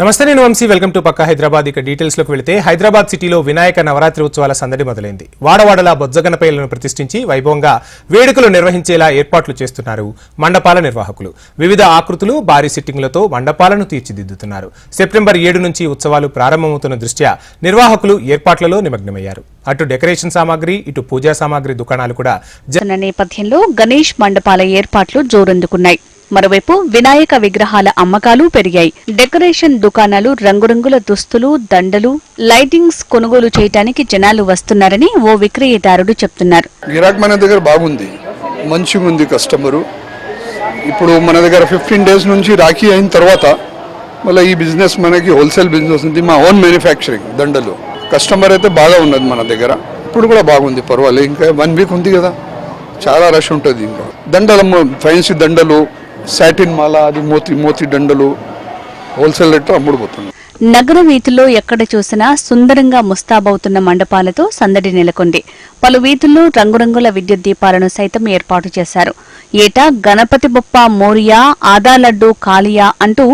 నమస్తే నేను Vamsi. Welcome to పక్క హైదరాబాద్. ఇక డీటెయిల్స్లోకి వెళితే హైదరాబాద్ సిటీలో వినాయక నవరాత్రి ఉత్సవాల సందడి మొదలైంది. వాడవాడలా బొజ్జగనపైలను ప్రతిష్ఠించి వైభవంగా వేడుకలు నిర్వహించేలా ఏర్పాట్లు చేస్తున్నారు మండపాల నిర్వాహకులు. వివిధ ఆకృతులు భారీ సిట్టింగ్లతో మండపాలను తీర్చిదిద్దుతున్నారు. సెప్టెంబర్ ఏడు నుంచి ఉత్సవాలు ప్రారంభమవుతున్న దృష్ట్యా నిర్వాహకులు ఏర్పాట్లలో నిమగ్నమయ్యారు. అటు డెకరేషన్ సామాగ్రి ఇటు పూజా సామాగ్రి దుకాణాలు కూడా జన నేపథ్యంలో గణేష్ మండపాల ఏర్పాట్లు జోరందుకున్నాయి. మరోవైపు వినాయక విగ్రహాల అమ్మకాలు పెరిగాయి. డెకరేషన్ దుకాణాలు రంగురంగుల దుస్తులు దండలు లైటింగ్స్ కొనుగోలు చేయటానికి జనాలు వస్తున్నారని ఓ విక్రయదారుడు చెప్తున్నారు. మన దగ్గర బాగుంది. మంచిగా ఉంది కస్టమరు. ఇప్పుడు మన దగ్గర ఫిఫ్టీన్ డేస్ నుంచి రాఖీ అయిన తర్వాత మళ్ళీ ఈ బిజినెస్ మనకి హోల్సేల్ బిజినెస్ ఉంది మా ఓన్ మ్యానుఫ్యాక్చరింగ్ దండలు. కస్టమర్ అయితే బాగా ఉన్నది మన దగ్గర. ఇప్పుడు కూడా బాగుంది పర్వాలేదు. ఇంకా వన్ వీక్ ఉంది కదా. చాలా రష్ ఉంటుంది ఇంకా. దండలు ఫ్యాన్సీ దండలు సాటిన్ మాల అది మోతి మోతి దండలు హోల్సేల్ రేట్లో అమ్ముడుపోతుంది నగర వీధుల్లో ఎక్కడ చూసినా సుందరంగా ముస్తాబవుతున్న మండపాలతో సందడి నెలకొంది. పలు వీధుల్లో రంగురంగుల విద్యుత్ దీపాలను సైతం ఏర్పాటు చేశారు. ఏటా గణపతి బొప్ప మోరియా ఆదా లడ్డు అంటూ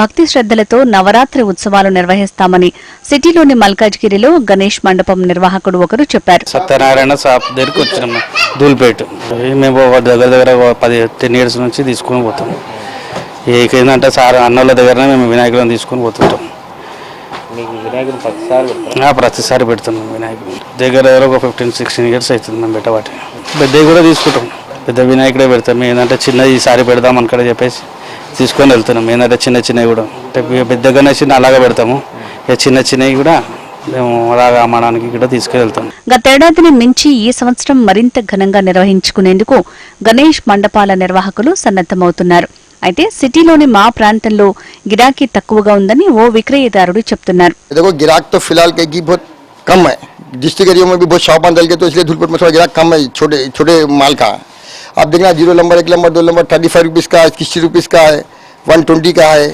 భక్తి శ్రద్ధలతో నవరాత్రి ఉత్సవాలు నిర్వహిస్తామని సిటీలోని మల్కాజ్గిరిలో గణేష్ మండపం నిర్వాహకుడు ఒకరు చెప్పారు. సత్యనారాయణ షాప్ దగ్గరికి వచ్చినాము ధూల్పేట మేము దగ్గర దగ్గర పది టెన్ ఇయర్స్ నుంచి తీసుకొని పోతాం ఏంటంటే సార్ అన్నోళ్ళ దగ్గరనే మేము వినాయకులను తీసుకొని పోతుంటాం. ఆ, ప్రతిసారి పెడుతున్నాం వినాయకుడు. దగ్గర దగ్గర ఒక ఫిఫ్టీన్ సిక్స్టీన్ ఇయర్స్ అవుతుంది మేము పెట్టబట్టి పెద్దవి కూడా తీసుకుంటాం. పెద్ద వినాయకుడే పెడతాం. ఏంటంటే చిన్నది ఈసారి పెడదాం అనుకడ చెప్పేసి తీసుకొని వెళ్తున్నాం. ఏంటంటే చిన్న చిన్నవి కూడా. అంటే పెద్ద గణేష్ అలాగే పెడతాము. ఇక చిన్న చిన్నవి కూడా మేము అలాగా అమ్మడానికి కూడా గతేడాదిని మించి ఈ సంవత్సరం మరింత ఘనంగా నిర్వహించుకునేందుకు గణేష్ మండపాల నిర్వాహకులు సన్నద్దమవుతున్నారు అయితే సిటీలోని మా ప్రాంతంలో గిరాకీ తక్కువగా ఉందని ఓ విక్రయదారుడు చెప్తున్నారు देखो गिराक तो फिलहाल कहीं की बहुत कम है डिस्ट्रिक्ट एरिया में भी बहुत शॉप बंद के तो इसलिए धूलपुर में थोड़ा गिराक कम है छोटे छोटे माल का आप देखना जीरो नंबर एक नंबर दो नंबर थर्टी फाइव रुपीज़ का है सिक्सटी रुपीज़ का है वन ट्वेंटी का है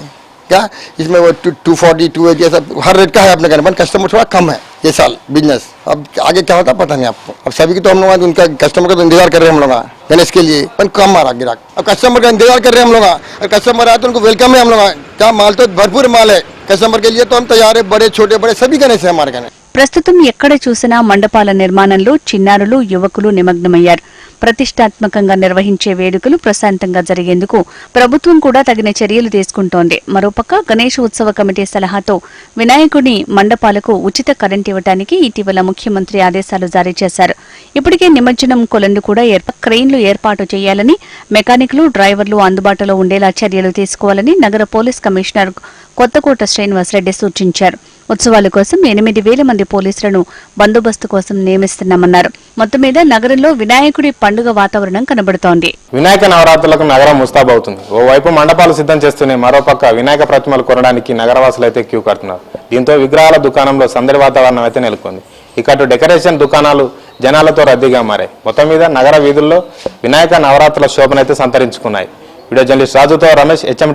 क्या इसमें वो टू फोर्टी टू एटी ऐसा हर रेट का है अपने घर में कस्टमर थोड़ा कम है ये साल बिजनेस अब आगे क्या होता पता नहीं आपको अब सभी की तो हम लोग उनका कस्टमर का तो इंतजार कर रहे हैं हम लोग गणेश के लिए पर कम आ रहा गिराक अब कस्टमर का इंतजार कर रहे हैं हम लोग अगर कस्टमर आए तो उनको वेलकम है हम लोग क्या माल तो भरपूर माल है कस्टमर के लिए तो हम तैयार है बड़े छोटे बड़े सभी गणेश है हमारे गणेश ప్రస్తుతం ఎక్కడ చూసినా మండపాల నిర్మాణంలో చిన్నారులు యువకులు నిమగ్నమయ్యారు ప్రతిష్టాత్మకంగా నిర్వహించే వేడుకలు ప్రశాంతంగా జరిగేందుకు ప్రభుత్వం కూడా తగిన చర్యలు తీసుకుంటోంది మరోపక్క గణేష్ ఉత్సవ కమిటీ సలహాతో వినాయకుడి మండపాలకు ఉచిత కరెంట్ ఇవ్వడానికి ఇటీవల ముఖ్యమంత్రి ఆదేశాలు జారీ చేశారు ఇప్పటికే నిమజ్జనం కొలను కూడా క్రెయిన్లు ఏర్పాటు చేయాలని మెకానిక్లు డ్రైవర్లు అందుబాటులో ఉండేలా చర్యలు తీసుకోవాలని నగర పోలీస్ కమిషనర్ కొత్తకోట శ్రీనివాసరెడ్డి సూచించారు. ఉత్సవాల కోసం ఎనిమిది వేల మంది పోలీసులను బందోబస్తు కోసం నియమిస్తున్నామన్నారు. మొత్తం మీద నగరంలో వినాయకుడి పండుగ వాతావరణం కనబడుతోంది. వినాయక నవరాత్రులకు నగరం ముస్తాబవుతుంది ఓవైపు మండపాలు సిద్ధం చేస్తూనే మరోపక్క వినాయక ప్రతిమలు కొనడానికి నగరవాసులు అయితే క్యూ కడుతున్నారు. దీంతో విగ్రహాల దుకాణంలో సందడి వాతావరణం అయితే నెలకొంది. ఇక అటు డెకరేషన్ దుకాణాలు జనాలతో రద్దీగా మారాయి. మొత్తం మీద నగర వీధుల్లో వినాయక నవరాత్రుల శోభనైతే సంతరించుకున్నాయి. వీడియో జర్నలిస్ట్ రాజుతో రమేష్ హెచ్ఎం